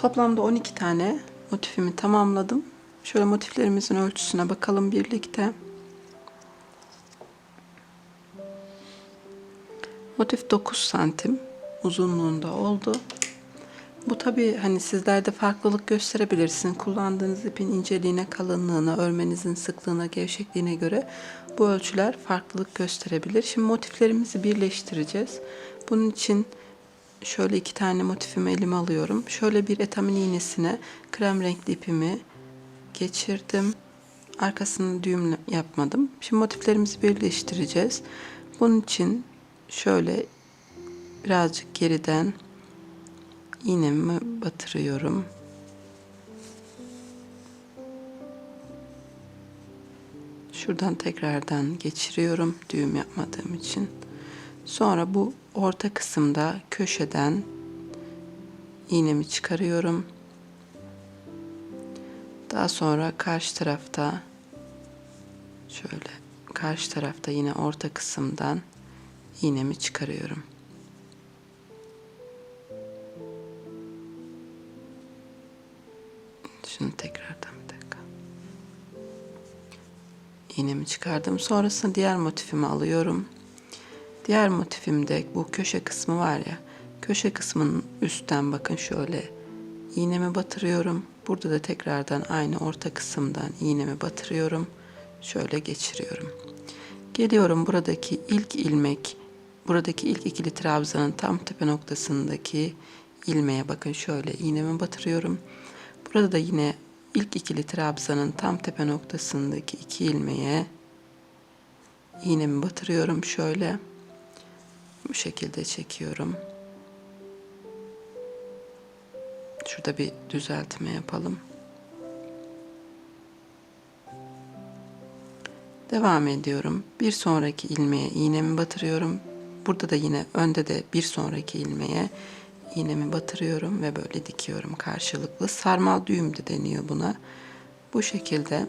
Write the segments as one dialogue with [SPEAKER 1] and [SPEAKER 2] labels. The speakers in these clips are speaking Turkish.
[SPEAKER 1] Toplamda 12 tane motifimi tamamladım. Şöyle motiflerimizin ölçüsüne bakalım birlikte. Motif 9 santim uzunluğunda oldu. Bu tabi hani sizlerde farklılık gösterebilirsin. Kullandığınız ipin inceliğine, kalınlığına, örmenizin sıklığına, gevşekliğine göre bu ölçüler farklılık gösterebilir. Şimdi motiflerimizi birleştireceğiz. Bunun için şöyle iki tane motifimi elime alıyorum. Şöyle bir etamin iğnesine krem renkli ipimi geçirdim. Arkasını düğüm yapmadım. Şimdi motiflerimizi birleştireceğiz. Bunun için şöyle birazcık geriden iğnemi batırıyorum. Şuradan tekrardan geçiriyorum düğüm yapmadığım için. Sonra bu orta kısımda köşeden iğnemi çıkarıyorum. Daha sonra karşı tarafta şöyle karşı tarafta yine orta kısımdan iğnemi çıkarıyorum. Şunu tekrardan bir dakika. İğnemi çıkardım. Sonrasında diğer motifimi alıyorum. Diğer motifimde bu köşe kısmı var ya. Köşe kısmının üstten bakın şöyle iğnemi batırıyorum. Burada da tekrardan aynı orta kısımdan iğnemi batırıyorum. Şöyle geçiriyorum. Geliyorum buradaki ilk ilmek, buradaki ilk ikili trabzanın tam tepe noktasındaki ilmeğe bakın şöyle iğnemi batırıyorum. Burada da yine ilk ikili trabzanın tam tepe noktasındaki iki ilmeğe iğnemi batırıyorum şöyle. Bu şekilde çekiyorum. Şurada bir düzeltme yapalım. Devam ediyorum. Bir sonraki ilmeğe iğnemi batırıyorum. Burada da yine önde de bir sonraki ilmeğe iğnemi batırıyorum ve böyle dikiyorum karşılıklı. Sarmal düğüm de deniyor buna. Bu şekilde.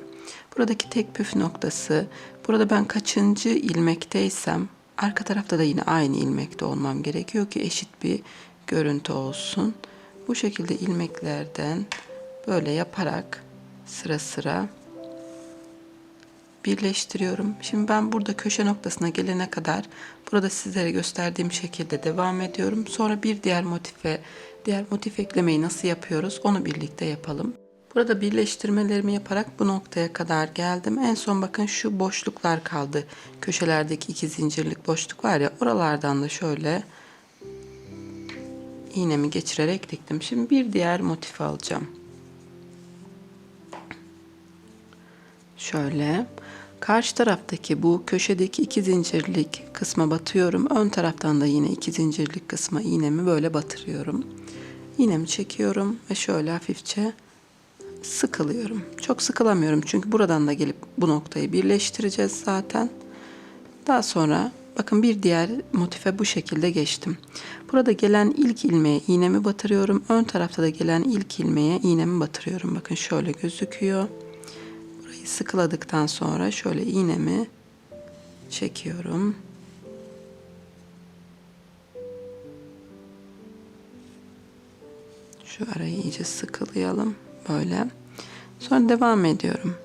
[SPEAKER 1] Buradaki tek püf noktası, burada ben kaçıncı ilmekteysem arka tarafta da yine aynı ilmekte olmam gerekiyor ki eşit bir görüntü olsun. Bu şekilde ilmeklerden böyle yaparak sıra sıra birleştiriyorum. Şimdi ben burada köşe noktasına gelene kadar burada sizlere gösterdiğim şekilde devam ediyorum. Sonra bir diğer motife, diğer motif eklemeyi nasıl yapıyoruz onu birlikte yapalım. Burada birleştirmelerimi yaparak bu noktaya kadar geldim. En son bakın şu boşluklar kaldı. Köşelerdeki iki zincirlik boşluk var ya oralardan da şöyle iğnemi geçirerek diktim. Şimdi bir diğer motif alacağım. Şöyle karşı taraftaki bu köşedeki iki zincirlik kısma batıyorum. Ön taraftan da yine iki zincirlik kısma iğnemi böyle batırıyorum. İğnemi çekiyorum ve şöyle hafifçe sıkılıyorum. Çok sıkılamıyorum çünkü buradan da gelip bu noktayı birleştireceğiz zaten. Daha sonra bakın bir diğer motife bu şekilde geçtim. Burada gelen ilk ilmeğe iğnemi batırıyorum. Ön tarafta da gelen ilk ilmeğe iğnemi batırıyorum. Bakın şöyle gözüküyor. Burayı sıkıladıktan sonra şöyle iğnemi çekiyorum. Şu arayı iyice sıkılayalım böyle. Sonra devam ediyorum.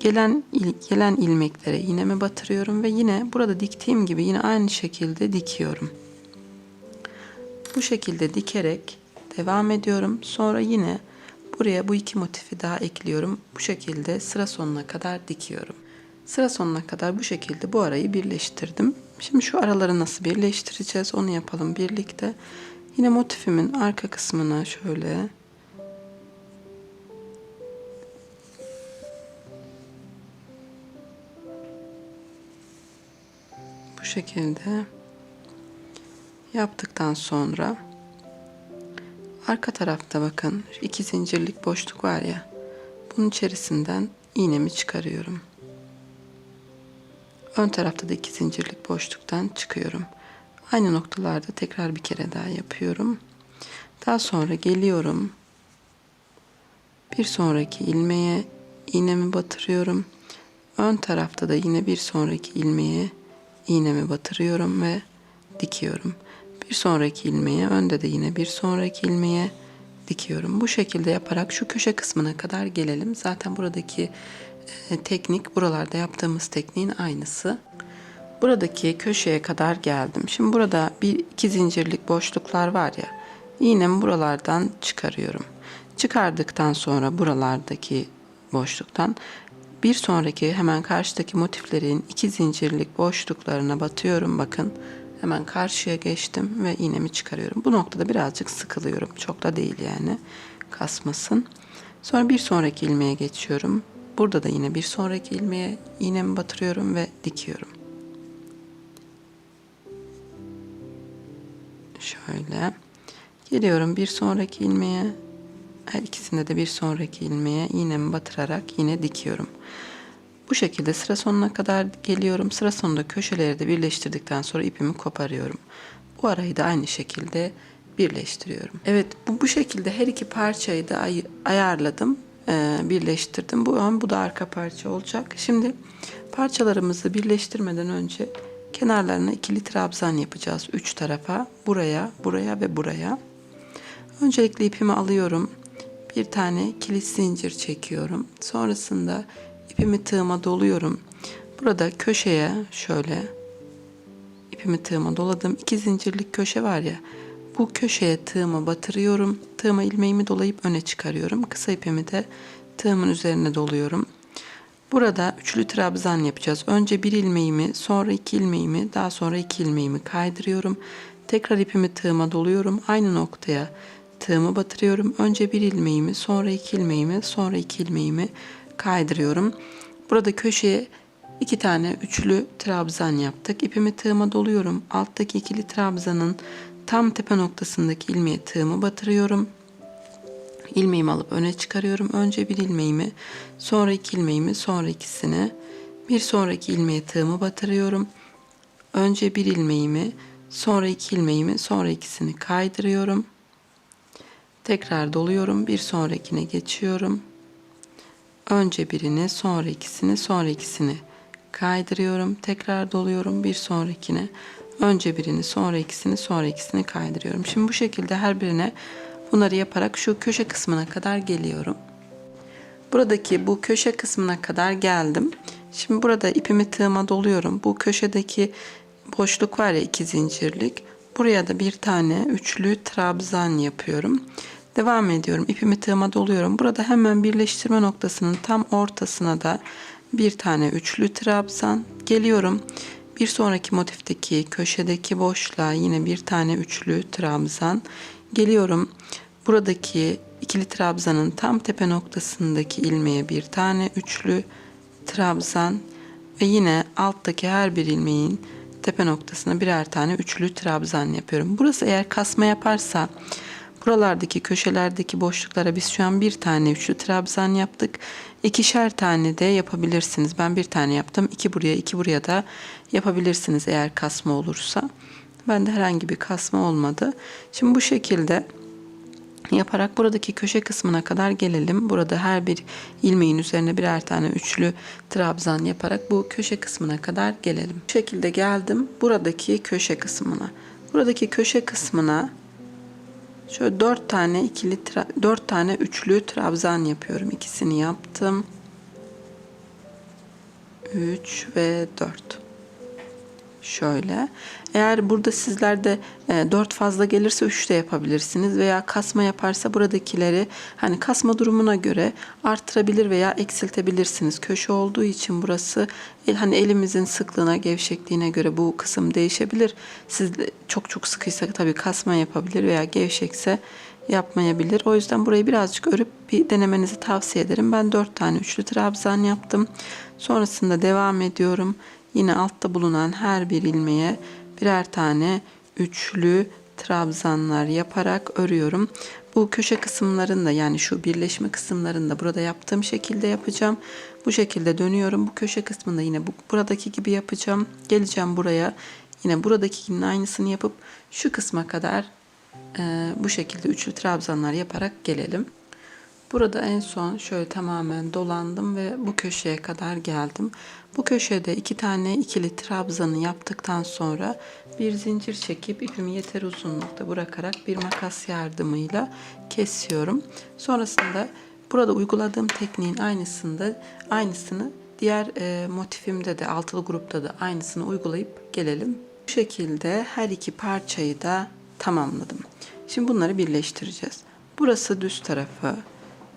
[SPEAKER 1] Gelen gelen ilmeklere iğnemi batırıyorum ve yine burada diktiğim gibi yine aynı şekilde dikiyorum. Bu şekilde dikerek devam ediyorum. Sonra yine buraya bu iki motifi daha ekliyorum. Bu şekilde sıra sonuna kadar dikiyorum. Sıra sonuna kadar bu şekilde bu arayı birleştirdim. Şimdi şu araları nasıl birleştireceğiz onu yapalım birlikte. Yine motifimin arka kısmına şöyle şekilde yaptıktan sonra arka tarafta bakın iki zincirlik boşluk var ya bunun içerisinden iğnemi çıkarıyorum. Ön tarafta da iki zincirlik boşluktan çıkıyorum. Aynı noktalarda tekrar bir kere daha yapıyorum. Daha sonra geliyorum. Bir sonraki ilmeğe iğnemi batırıyorum. Ön tarafta da yine bir sonraki ilmeğe iğnemi batırıyorum ve dikiyorum. Bir sonraki ilmeğe, önde de yine bir sonraki ilmeğe dikiyorum. Bu şekilde yaparak şu köşe kısmına kadar gelelim. Zaten buradaki e, teknik buralarda yaptığımız tekniğin aynısı. Buradaki köşeye kadar geldim. Şimdi burada bir iki zincirlik boşluklar var ya. İğnemi buralardan çıkarıyorum. Çıkardıktan sonra buralardaki boşluktan bir sonraki hemen karşıdaki motiflerin iki zincirlik boşluklarına batıyorum. Bakın hemen karşıya geçtim ve iğnemi çıkarıyorum. Bu noktada birazcık sıkılıyorum. Çok da değil yani kasmasın. Sonra bir sonraki ilmeğe geçiyorum. Burada da yine bir sonraki ilmeğe iğnemi batırıyorum ve dikiyorum. Şöyle. Geliyorum bir sonraki ilmeğe. Her ikisinde de bir sonraki ilmeğe iğnemi batırarak yine dikiyorum. Bu şekilde sıra sonuna kadar geliyorum. Sıra sonunda köşeleri de birleştirdikten sonra ipimi koparıyorum. Bu arayı da aynı şekilde birleştiriyorum. Evet bu, bu şekilde her iki parçayı da ay- ayarladım. Ee, birleştirdim. Bu ön bu da arka parça olacak. Şimdi parçalarımızı birleştirmeden önce kenarlarına ikili trabzan yapacağız. Üç tarafa buraya, buraya ve buraya. Öncelikle ipimi alıyorum. Bir tane kilit zincir çekiyorum. Sonrasında ipimi tığıma doluyorum. Burada köşeye şöyle ipimi tığıma doladım. İki zincirlik köşe var ya. Bu köşeye tığımı batırıyorum. Tığıma ilmeğimi dolayıp öne çıkarıyorum. Kısa ipimi de tığımın üzerine doluyorum. Burada üçlü trabzan yapacağız. Önce bir ilmeğimi, sonra iki ilmeğimi, daha sonra iki ilmeğimi kaydırıyorum. Tekrar ipimi tığıma doluyorum. Aynı noktaya tığımı batırıyorum. Önce bir ilmeğimi, sonra iki ilmeğimi, sonra iki ilmeğimi kaydırıyorum. Burada köşeye iki tane üçlü trabzan yaptık. İpimi tığıma doluyorum. Alttaki ikili trabzanın tam tepe noktasındaki ilmeğe tığımı batırıyorum. İlmeğimi alıp öne çıkarıyorum. Önce bir ilmeğimi, sonra iki ilmeğimi, sonra ikisini. Bir sonraki ilmeğe tığımı batırıyorum. Önce bir ilmeğimi, sonra iki ilmeğimi, sonra ikisini kaydırıyorum. Tekrar doluyorum. Bir sonrakine geçiyorum. Önce birini, sonra ikisini, sonra ikisini kaydırıyorum. Tekrar doluyorum. Bir sonrakine. Önce birini, sonra ikisini, sonra ikisini kaydırıyorum. Şimdi bu şekilde her birine bunları yaparak şu köşe kısmına kadar geliyorum. Buradaki bu köşe kısmına kadar geldim. Şimdi burada ipimi tığıma doluyorum. Bu köşedeki boşluk var ya iki zincirlik. Buraya da bir tane üçlü trabzan yapıyorum. Devam ediyorum. İpimi tığıma doluyorum. Burada hemen birleştirme noktasının tam ortasına da bir tane üçlü trabzan geliyorum. Bir sonraki motifteki köşedeki boşluğa yine bir tane üçlü trabzan geliyorum. Buradaki ikili trabzanın tam tepe noktasındaki ilmeğe bir tane üçlü trabzan ve yine alttaki her bir ilmeğin tepe noktasına birer tane üçlü trabzan yapıyorum. Burası eğer kasma yaparsa buralardaki köşelerdeki boşluklara biz şu an bir tane üçlü trabzan yaptık. İkişer tane de yapabilirsiniz. Ben bir tane yaptım. iki buraya iki buraya da yapabilirsiniz eğer kasma olursa. Bende herhangi bir kasma olmadı. Şimdi bu şekilde yaparak buradaki köşe kısmına kadar gelelim. Burada her bir ilmeğin üzerine birer tane üçlü trabzan yaparak bu köşe kısmına kadar gelelim. Bu şekilde geldim buradaki köşe kısmına. Buradaki köşe kısmına şöyle dört tane ikili tra- dört tane üçlü trabzan yapıyorum. İkisini yaptım. 3 ve 4 şöyle. Eğer burada sizlerde e, 4 fazla gelirse 3 de yapabilirsiniz veya kasma yaparsa buradakileri hani kasma durumuna göre arttırabilir veya eksiltebilirsiniz. Köşe olduğu için burası el, hani elimizin sıklığına, gevşekliğine göre bu kısım değişebilir. Siz de çok çok sıkıysa tabii kasma yapabilir veya gevşekse yapmayabilir. O yüzden burayı birazcık örüp bir denemenizi tavsiye ederim. Ben 4 tane üçlü trabzan yaptım. Sonrasında devam ediyorum. Yine altta bulunan her bir ilmeğe birer tane üçlü trabzanlar yaparak örüyorum. Bu köşe kısımlarında yani şu birleşme kısımlarında burada yaptığım şekilde yapacağım. Bu şekilde dönüyorum. Bu köşe kısmında yine bu, buradaki gibi yapacağım. Geleceğim buraya. Yine buradakinin aynısını yapıp şu kısma kadar e, bu şekilde üçlü trabzanlar yaparak gelelim. Burada en son şöyle tamamen dolandım ve bu köşeye kadar geldim. Bu köşede iki tane ikili trabzanı yaptıktan sonra bir zincir çekip ipimi yeter uzunlukta bırakarak bir makas yardımıyla kesiyorum. Sonrasında burada uyguladığım tekniğin aynısında aynısını diğer e, motifimde de altılı grupta da aynısını uygulayıp gelelim. Bu şekilde her iki parçayı da tamamladım. Şimdi bunları birleştireceğiz. Burası düz tarafı.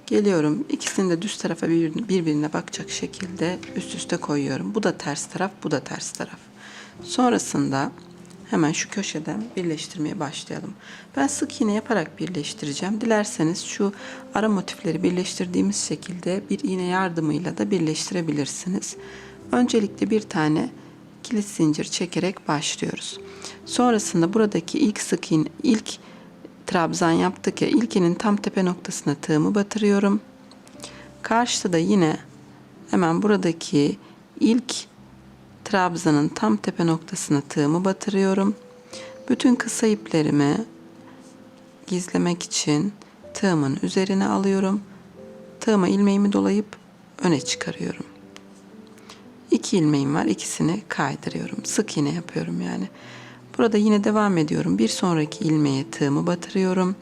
[SPEAKER 1] Geliyorum. İkisini de düz tarafa bir- birbirine bakacak şekilde üst üste koyuyorum. Bu da ters taraf, bu da ters taraf. Sonrasında hemen şu köşeden birleştirmeye başlayalım. Ben sık iğne yaparak birleştireceğim. Dilerseniz şu ara motifleri birleştirdiğimiz şekilde bir iğne yardımıyla da birleştirebilirsiniz. Öncelikle bir tane kilit zincir çekerek başlıyoruz. Sonrasında buradaki ilk sık iğne, ilk trabzan yaptık ya ilkinin tam tepe noktasına tığımı batırıyorum. Karşıda da yine hemen buradaki ilk trabzanın tam tepe noktasına tığımı batırıyorum. Bütün kısa iplerimi gizlemek için tığımın üzerine alıyorum. Tığıma ilmeğimi dolayıp öne çıkarıyorum. İki ilmeğim var. ikisini kaydırıyorum. Sık iğne yapıyorum yani. Burada yine devam ediyorum. Bir sonraki ilmeğe tığımı batırıyorum.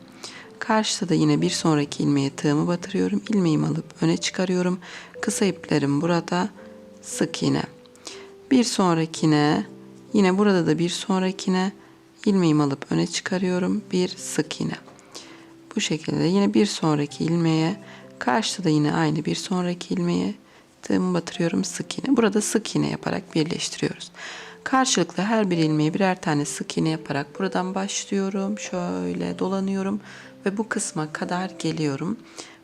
[SPEAKER 1] Karşıda da yine bir sonraki ilmeğe tığımı batırıyorum. İlmeğimi alıp öne çıkarıyorum. Kısa iplerim burada. Sık iğne. Bir sonrakine yine burada da bir sonrakine ilmeğimi alıp öne çıkarıyorum. Bir sık iğne. Bu şekilde yine bir sonraki ilmeğe karşıda da yine aynı bir sonraki ilmeğe tığımı batırıyorum sık iğne. Burada sık iğne yaparak birleştiriyoruz. Karşılıklı her bir ilmeğe birer tane sık iğne yaparak buradan başlıyorum. Şöyle dolanıyorum ve bu kısma kadar geliyorum.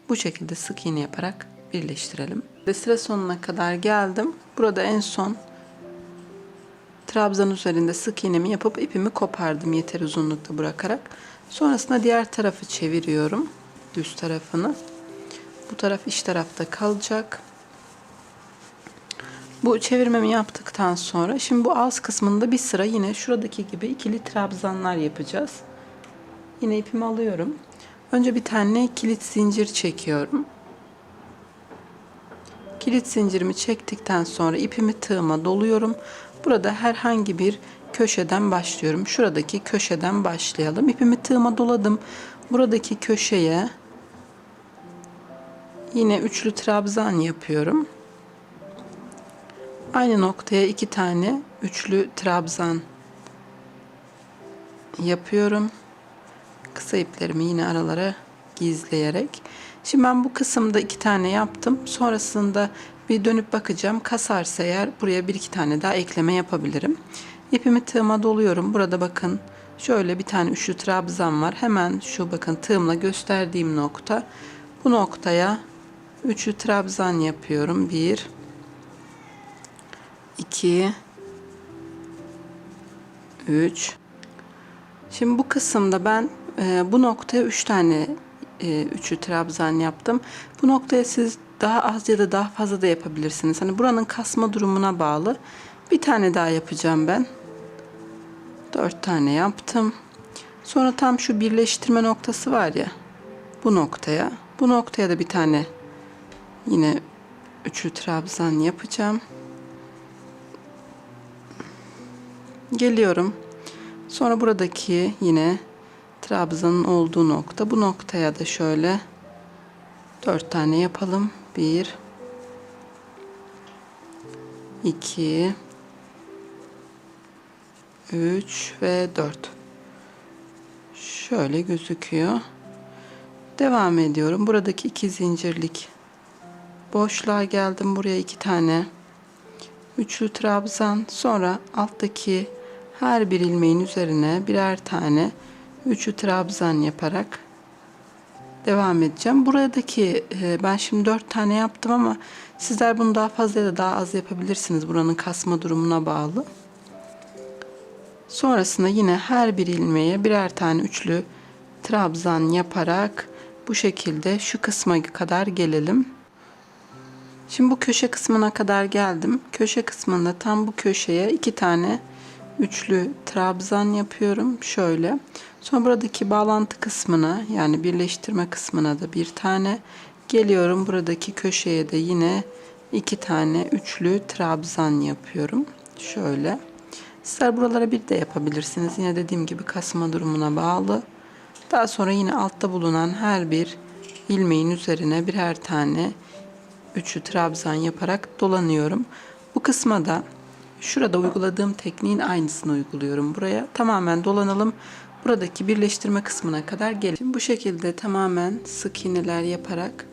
[SPEAKER 1] Bu şekilde sık iğne yaparak birleştirelim. Ve sıra sonuna kadar geldim. Burada en son trabzan üzerinde sık iğnemi yapıp ipimi kopardım yeter uzunlukta bırakarak. Sonrasında diğer tarafı çeviriyorum. Düz tarafını. Bu taraf iç tarafta kalacak. Bu çevirmemi yaptıktan sonra şimdi bu ağız kısmında bir sıra yine şuradaki gibi ikili trabzanlar yapacağız. Yine ipimi alıyorum. Önce bir tane kilit zincir çekiyorum. Kilit zincirimi çektikten sonra ipimi tığıma doluyorum. Burada herhangi bir köşeden başlıyorum. Şuradaki köşeden başlayalım. İpimi tığıma doladım. Buradaki köşeye yine üçlü trabzan yapıyorum. Aynı noktaya iki tane üçlü trabzan yapıyorum. Kısa iplerimi yine aralara gizleyerek. Şimdi ben bu kısımda iki tane yaptım. Sonrasında bir dönüp bakacağım. Kasarsa eğer buraya bir iki tane daha ekleme yapabilirim. İpimi tığıma doluyorum. Burada bakın şöyle bir tane üçlü trabzan var. Hemen şu bakın tığımla gösterdiğim nokta. Bu noktaya üçlü trabzan yapıyorum. Bir, 2 3 Şimdi bu kısımda ben e, bu noktaya 3 tane e, üçü trabzan yaptım. Bu noktaya siz daha az ya da daha fazla da yapabilirsiniz. Hani buranın kasma durumuna bağlı. Bir tane daha yapacağım ben. 4 tane yaptım. Sonra tam şu birleştirme noktası var ya. Bu noktaya. Bu noktaya da bir tane yine üçlü trabzan yapacağım. Geliyorum. Sonra buradaki yine trabzanın olduğu nokta. Bu noktaya da şöyle dört tane yapalım. Bir, iki, üç ve dört. Şöyle gözüküyor. Devam ediyorum. Buradaki iki zincirlik boşluğa geldim. Buraya iki tane üçlü trabzan. Sonra alttaki her bir ilmeğin üzerine birer tane üçlü trabzan yaparak devam edeceğim. Buradaki e, ben şimdi dört tane yaptım ama sizler bunu daha fazla ya da daha az yapabilirsiniz. Buranın kasma durumuna bağlı. Sonrasında yine her bir ilmeğe birer tane üçlü trabzan yaparak bu şekilde şu kısma kadar gelelim. Şimdi bu köşe kısmına kadar geldim. Köşe kısmında tam bu köşeye iki tane üçlü trabzan yapıyorum. Şöyle. Sonra buradaki bağlantı kısmına yani birleştirme kısmına da bir tane Geliyorum buradaki köşeye de yine iki tane üçlü trabzan yapıyorum. Şöyle. Sizler buralara bir de yapabilirsiniz. Yine dediğim gibi kasma durumuna bağlı. Daha sonra yine altta bulunan her bir ilmeğin üzerine birer tane üçlü trabzan yaparak dolanıyorum. Bu kısma da şurada uyguladığım tekniğin aynısını uyguluyorum buraya. Tamamen dolanalım. Buradaki birleştirme kısmına kadar gelin. Bu şekilde tamamen sık iğneler yaparak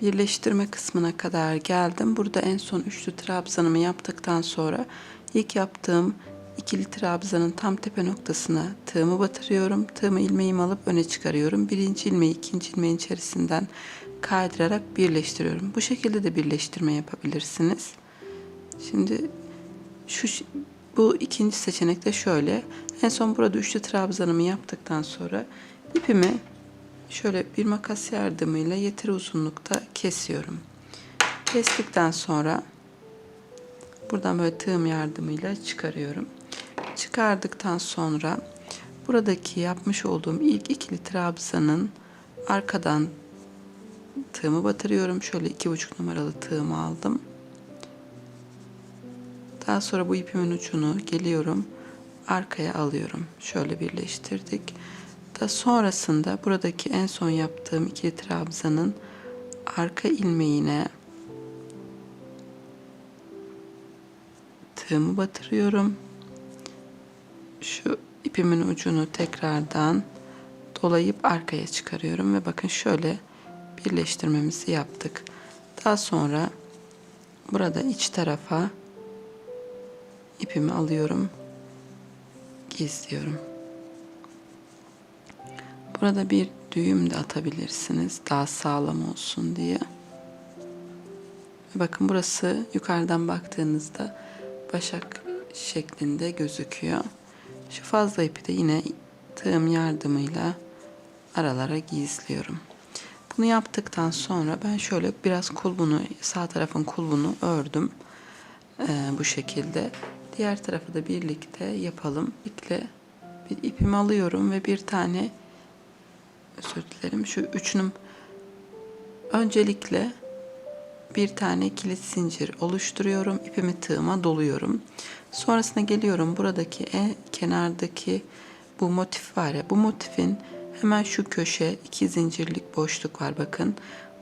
[SPEAKER 1] birleştirme kısmına kadar geldim. Burada en son üçlü trabzanımı yaptıktan sonra ilk yaptığım ikili trabzanın tam tepe noktasına tığımı batırıyorum. Tığımı ilmeğimi alıp öne çıkarıyorum. Birinci ilmeği ikinci ilmeğin içerisinden kaydırarak birleştiriyorum. Bu şekilde de birleştirme yapabilirsiniz. Şimdi şu bu ikinci seçenek de şöyle. En son burada üçlü trabzanımı yaptıktan sonra ipimi şöyle bir makas yardımıyla yeteri uzunlukta kesiyorum. Kestikten sonra buradan böyle tığım yardımıyla çıkarıyorum. Çıkardıktan sonra buradaki yapmış olduğum ilk ikili trabzanın arkadan tığımı batırıyorum. Şöyle iki buçuk numaralı tığımı aldım. Daha sonra bu ipimin ucunu geliyorum arkaya alıyorum. Şöyle birleştirdik. Da sonrasında buradaki en son yaptığım ikili trabzanın arka ilmeğine tığımı batırıyorum. Şu ipimin ucunu tekrardan dolayıp arkaya çıkarıyorum ve bakın şöyle birleştirmemizi yaptık. Daha sonra burada iç tarafa ipimi alıyorum gizliyorum. Burada bir düğüm de atabilirsiniz daha sağlam olsun diye. Bakın burası yukarıdan baktığınızda başak şeklinde gözüküyor. Şu fazla ipi de yine tığım yardımıyla aralara gizliyorum. Bunu yaptıktan sonra ben şöyle biraz kulbunu sağ tarafın kulbunu ördüm. Ee, bu şekilde. Diğer tarafı da birlikte yapalım. İple bir ipimi alıyorum ve bir tane özür dilerim şu üçünüm öncelikle bir tane kilit zincir oluşturuyorum. İpimi tığıma doluyorum. Sonrasında geliyorum buradaki en kenardaki bu motif var ya bu motifin hemen şu köşe iki zincirlik boşluk var bakın.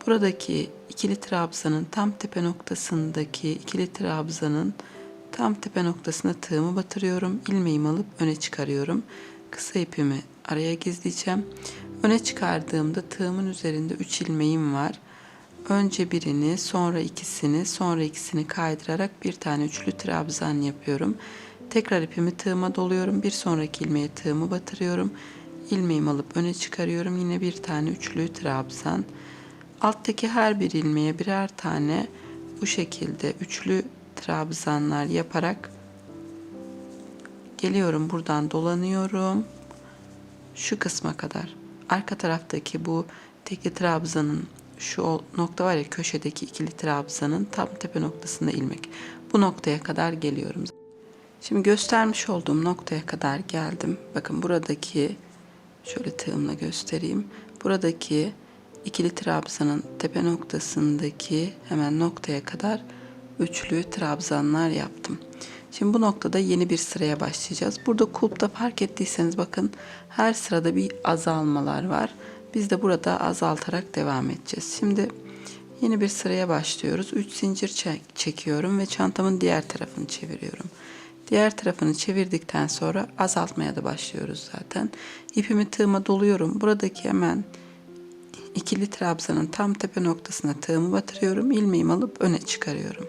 [SPEAKER 1] Buradaki ikili trabzanın tam tepe noktasındaki ikili trabzanın Tam tepe noktasına tığımı batırıyorum. ilmeğimi alıp öne çıkarıyorum. Kısa ipimi araya gizleyeceğim. Öne çıkardığımda tığımın üzerinde 3 ilmeğim var. Önce birini, sonra ikisini, sonra ikisini kaydırarak bir tane üçlü trabzan yapıyorum. Tekrar ipimi tığıma doluyorum. Bir sonraki ilmeğe tığımı batırıyorum. ilmeğimi alıp öne çıkarıyorum. Yine bir tane üçlü trabzan. Alttaki her bir ilmeğe birer tane bu şekilde üçlü trabzanlar yaparak geliyorum buradan dolanıyorum. Şu kısma kadar. Arka taraftaki bu tekli trabzanın şu nokta var ya köşedeki ikili trabzanın tam tepe noktasında ilmek. Bu noktaya kadar geliyorum. Şimdi göstermiş olduğum noktaya kadar geldim. Bakın buradaki şöyle tığımla göstereyim. Buradaki ikili trabzanın tepe noktasındaki hemen noktaya kadar üçlü trabzanlar yaptım. Şimdi bu noktada yeni bir sıraya başlayacağız. Burada kulpta fark ettiyseniz bakın her sırada bir azalmalar var. Biz de burada azaltarak devam edeceğiz. Şimdi yeni bir sıraya başlıyoruz. 3 zincir çek çekiyorum ve çantamın diğer tarafını çeviriyorum. Diğer tarafını çevirdikten sonra azaltmaya da başlıyoruz zaten. İpimi tığıma doluyorum. Buradaki hemen ikili trabzanın tam tepe noktasına tığımı batırıyorum. ilmeğimi alıp öne çıkarıyorum.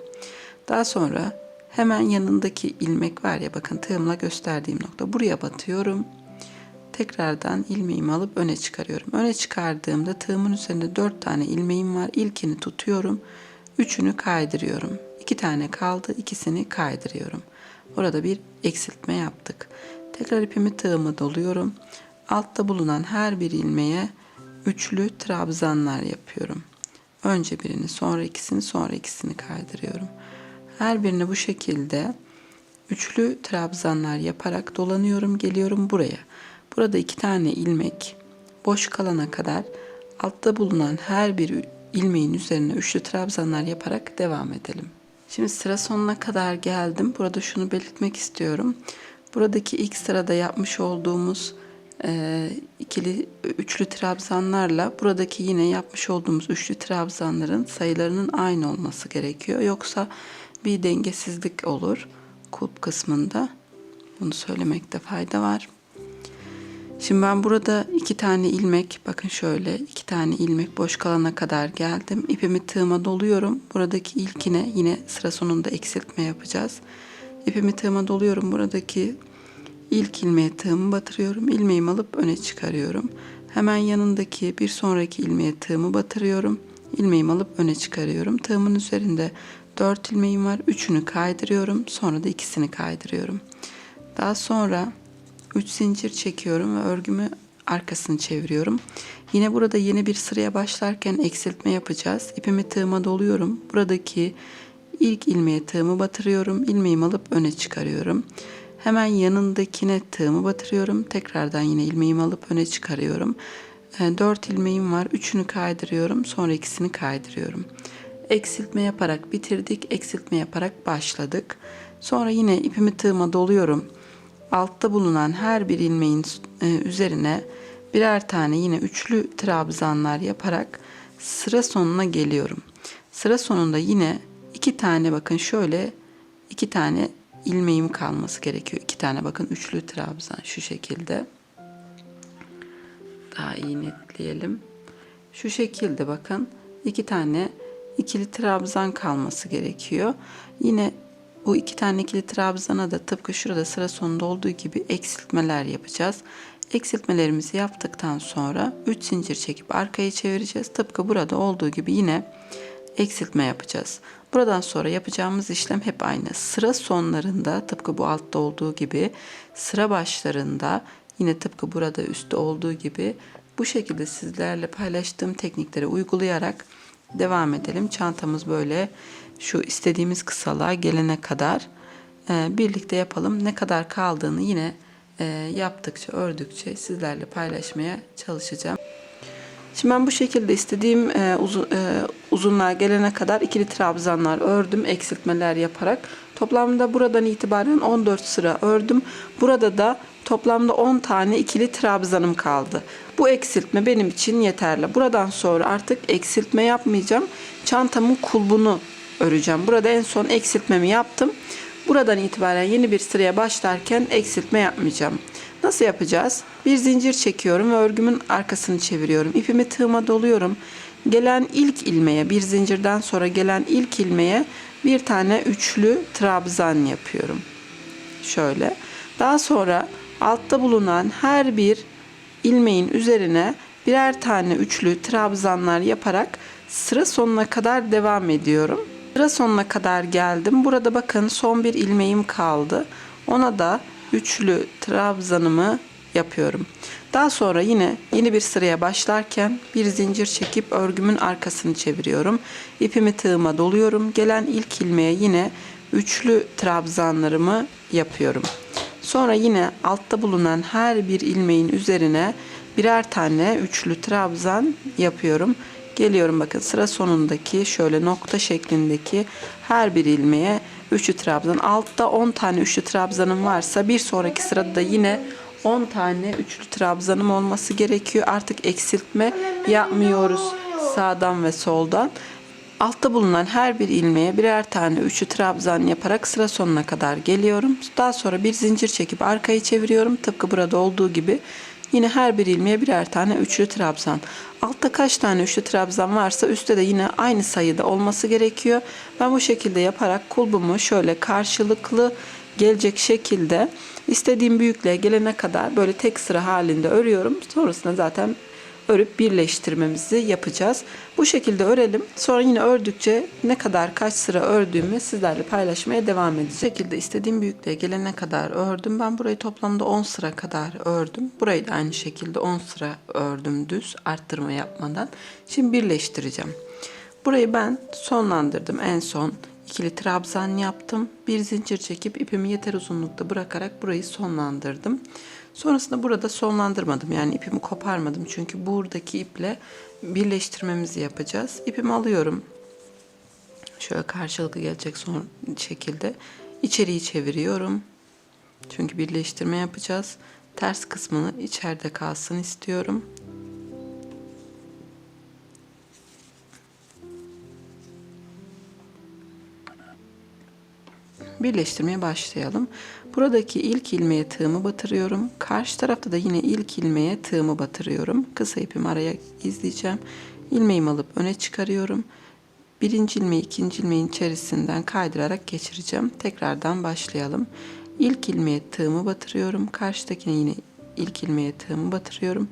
[SPEAKER 1] Daha sonra hemen yanındaki ilmek var ya bakın tığımla gösterdiğim nokta. Buraya batıyorum. Tekrardan ilmeğimi alıp öne çıkarıyorum. Öne çıkardığımda tığımın üzerinde 4 tane ilmeğim var. İlkini tutuyorum. Üçünü kaydırıyorum. İki tane kaldı. ikisini kaydırıyorum. Orada bir eksiltme yaptık. Tekrar ipimi tığımı doluyorum. Altta bulunan her bir ilmeğe üçlü trabzanlar yapıyorum. Önce birini, sonra ikisini, sonra ikisini kaydırıyorum. Her birini bu şekilde üçlü trabzanlar yaparak dolanıyorum, geliyorum buraya. Burada iki tane ilmek boş kalana kadar altta bulunan her bir ilmeğin üzerine üçlü trabzanlar yaparak devam edelim. Şimdi sıra sonuna kadar geldim. Burada şunu belirtmek istiyorum. Buradaki ilk sırada yapmış olduğumuz e, ikili üçlü trabzanlarla buradaki yine yapmış olduğumuz üçlü trabzanların sayılarının aynı olması gerekiyor. Yoksa bir dengesizlik olur kulp kısmında. Bunu söylemekte fayda var. Şimdi ben burada iki tane ilmek, bakın şöyle iki tane ilmek boş kalana kadar geldim. İpimi tığıma doluyorum. Buradaki ilkine yine sıra sonunda eksiltme yapacağız. İpimi tığıma doluyorum. Buradaki ilk ilmeğe tığımı batırıyorum. İlmeğimi alıp öne çıkarıyorum. Hemen yanındaki bir sonraki ilmeğe tığımı batırıyorum. İlmeğimi alıp öne çıkarıyorum. Tığımın üzerinde 4 ilmeğim var. Üçünü kaydırıyorum. Sonra da ikisini kaydırıyorum. Daha sonra 3 zincir çekiyorum ve örgümü arkasını çeviriyorum. Yine burada yeni bir sıraya başlarken eksiltme yapacağız. İpimi tığıma doluyorum. Buradaki ilk ilmeğe tığımı batırıyorum. İlmeğimi alıp öne çıkarıyorum. Hemen yanındakine tığımı batırıyorum. Tekrardan yine ilmeğimi alıp öne çıkarıyorum. 4 ilmeğim var. Üçünü kaydırıyorum. Sonra ikisini kaydırıyorum. Eksiltme yaparak bitirdik. Eksiltme yaparak başladık. Sonra yine ipimi tığıma doluyorum altta bulunan her bir ilmeğin e, üzerine birer tane yine üçlü trabzanlar yaparak sıra sonuna geliyorum. Sıra sonunda yine iki tane bakın şöyle iki tane ilmeğim kalması gerekiyor. İki tane bakın üçlü trabzan şu şekilde. Daha iyi netleyelim. Şu şekilde bakın iki tane ikili trabzan kalması gerekiyor. Yine bu iki tane ikili trabzana da tıpkı şurada sıra sonunda olduğu gibi eksiltmeler yapacağız. Eksiltmelerimizi yaptıktan sonra 3 zincir çekip arkaya çevireceğiz. Tıpkı burada olduğu gibi yine eksiltme yapacağız. Buradan sonra yapacağımız işlem hep aynı. Sıra sonlarında tıpkı bu altta olduğu gibi sıra başlarında yine tıpkı burada üstte olduğu gibi bu şekilde sizlerle paylaştığım teknikleri uygulayarak devam edelim. Çantamız böyle şu istediğimiz kısalığa gelene kadar e, birlikte yapalım. Ne kadar kaldığını yine e, yaptıkça, ördükçe sizlerle paylaşmaya çalışacağım. Şimdi ben bu şekilde istediğim e, uzun, e, uzunluğa gelene kadar ikili trabzanlar ördüm eksiltmeler yaparak. Toplamda buradan itibaren 14 sıra ördüm. Burada da toplamda 10 tane ikili trabzanım kaldı. Bu eksiltme benim için yeterli. Buradan sonra artık eksiltme yapmayacağım. Çantamın kulbunu öreceğim. Burada en son eksiltmemi yaptım. Buradan itibaren yeni bir sıraya başlarken eksiltme yapmayacağım. Nasıl yapacağız? Bir zincir çekiyorum ve örgümün arkasını çeviriyorum. İpimi tığıma doluyorum. Gelen ilk ilmeğe, bir zincirden sonra gelen ilk ilmeğe bir tane üçlü trabzan yapıyorum. Şöyle. Daha sonra altta bulunan her bir ilmeğin üzerine birer tane üçlü trabzanlar yaparak sıra sonuna kadar devam ediyorum. Sıra sonuna kadar geldim. Burada bakın son bir ilmeğim kaldı. Ona da üçlü trabzanımı yapıyorum. Daha sonra yine yeni bir sıraya başlarken bir zincir çekip örgümün arkasını çeviriyorum. İpimi tığıma doluyorum. Gelen ilk ilmeğe yine üçlü trabzanlarımı yapıyorum. Sonra yine altta bulunan her bir ilmeğin üzerine birer tane üçlü trabzan yapıyorum. Geliyorum bakın sıra sonundaki şöyle nokta şeklindeki her bir ilmeğe üçlü trabzan. Altta 10 tane üçlü trabzanım varsa bir sonraki sırada da yine 10 tane üçlü trabzanım olması gerekiyor. Artık eksiltme yapmıyoruz sağdan ve soldan. Altta bulunan her bir ilmeğe birer tane üçlü trabzan yaparak sıra sonuna kadar geliyorum. Daha sonra bir zincir çekip arkayı çeviriyorum. Tıpkı burada olduğu gibi Yine her bir ilmeğe birer tane üçlü trabzan. Altta kaç tane üçlü trabzan varsa üstte de yine aynı sayıda olması gerekiyor. Ben bu şekilde yaparak kulbumu şöyle karşılıklı gelecek şekilde istediğim büyüklüğe gelene kadar böyle tek sıra halinde örüyorum. Sonrasında zaten örüp birleştirmemizi yapacağız. Bu şekilde örelim. Sonra yine ördükçe ne kadar kaç sıra ördüğümü sizlerle paylaşmaya devam edeceğim. Bu şekilde istediğim büyüklüğe gelene kadar ördüm. Ben burayı toplamda 10 sıra kadar ördüm. Burayı da aynı şekilde 10 sıra ördüm düz arttırma yapmadan. Şimdi birleştireceğim. Burayı ben sonlandırdım en son ikili trabzan yaptım. Bir zincir çekip ipimi yeter uzunlukta bırakarak burayı sonlandırdım. Sonrasında burada sonlandırmadım. Yani ipimi koparmadım. Çünkü buradaki iple birleştirmemizi yapacağız. İpimi alıyorum. Şöyle karşılıklı gelecek son şekilde. içeriği çeviriyorum. Çünkü birleştirme yapacağız. Ters kısmını içeride kalsın istiyorum. Birleştirmeye başlayalım. Buradaki ilk ilmeğe tığımı batırıyorum. Karşı tarafta da yine ilk ilmeğe tığımı batırıyorum. Kısa ipimi araya izleyeceğim. İlmeğimi alıp öne çıkarıyorum. Birinci ilmeği ikinci ilmeğin içerisinden kaydırarak geçireceğim. Tekrardan başlayalım. İlk ilmeğe tığımı batırıyorum. Karşıdakine yine ilk ilmeğe tığımı batırıyorum.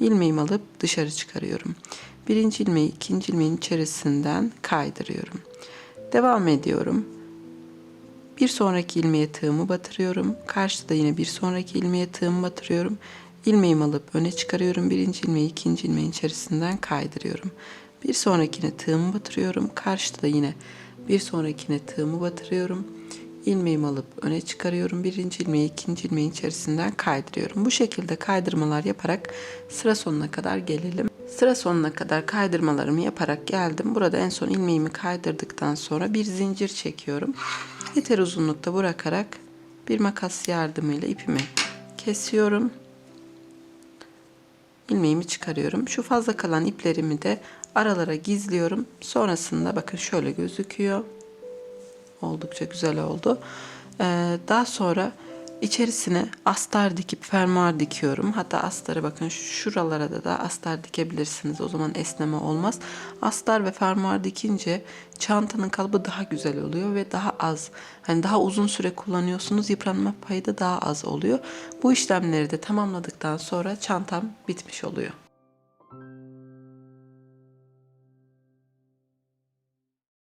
[SPEAKER 1] İlmeğimi alıp dışarı çıkarıyorum. Birinci ilmeği ikinci ilmeğin içerisinden kaydırıyorum. Devam ediyorum. Bir sonraki ilmeğe tığımı batırıyorum. Karşıda yine bir sonraki ilmeğe tığımı batırıyorum. İlmeğimi alıp öne çıkarıyorum. Birinci ilmeği ikinci ilmeğin içerisinden kaydırıyorum. Bir sonrakine tığımı batırıyorum. Karşıda da yine bir sonrakine tığımı batırıyorum. İlmeğimi alıp öne çıkarıyorum. Birinci ilmeği ikinci ilmeğin içerisinden kaydırıyorum. Bu şekilde kaydırmalar yaparak sıra sonuna kadar gelelim. Sıra sonuna kadar kaydırmalarımı yaparak geldim. Burada en son ilmeğimi kaydırdıktan sonra bir zincir çekiyorum. Yeter uzunlukta bırakarak bir makas yardımıyla ipimi kesiyorum. İlmeğimi çıkarıyorum. Şu fazla kalan iplerimi de aralara gizliyorum. Sonrasında bakın şöyle gözüküyor. Oldukça güzel oldu. Ee, daha sonra içerisine astar dikip fermuar dikiyorum. Hatta astarı bakın şuralara da da astar dikebilirsiniz. O zaman esneme olmaz. Astar ve fermuar dikince çantanın kalıbı daha güzel oluyor ve daha az hani daha uzun süre kullanıyorsunuz. Yıpranma payı da daha az oluyor. Bu işlemleri de tamamladıktan sonra çantam bitmiş oluyor.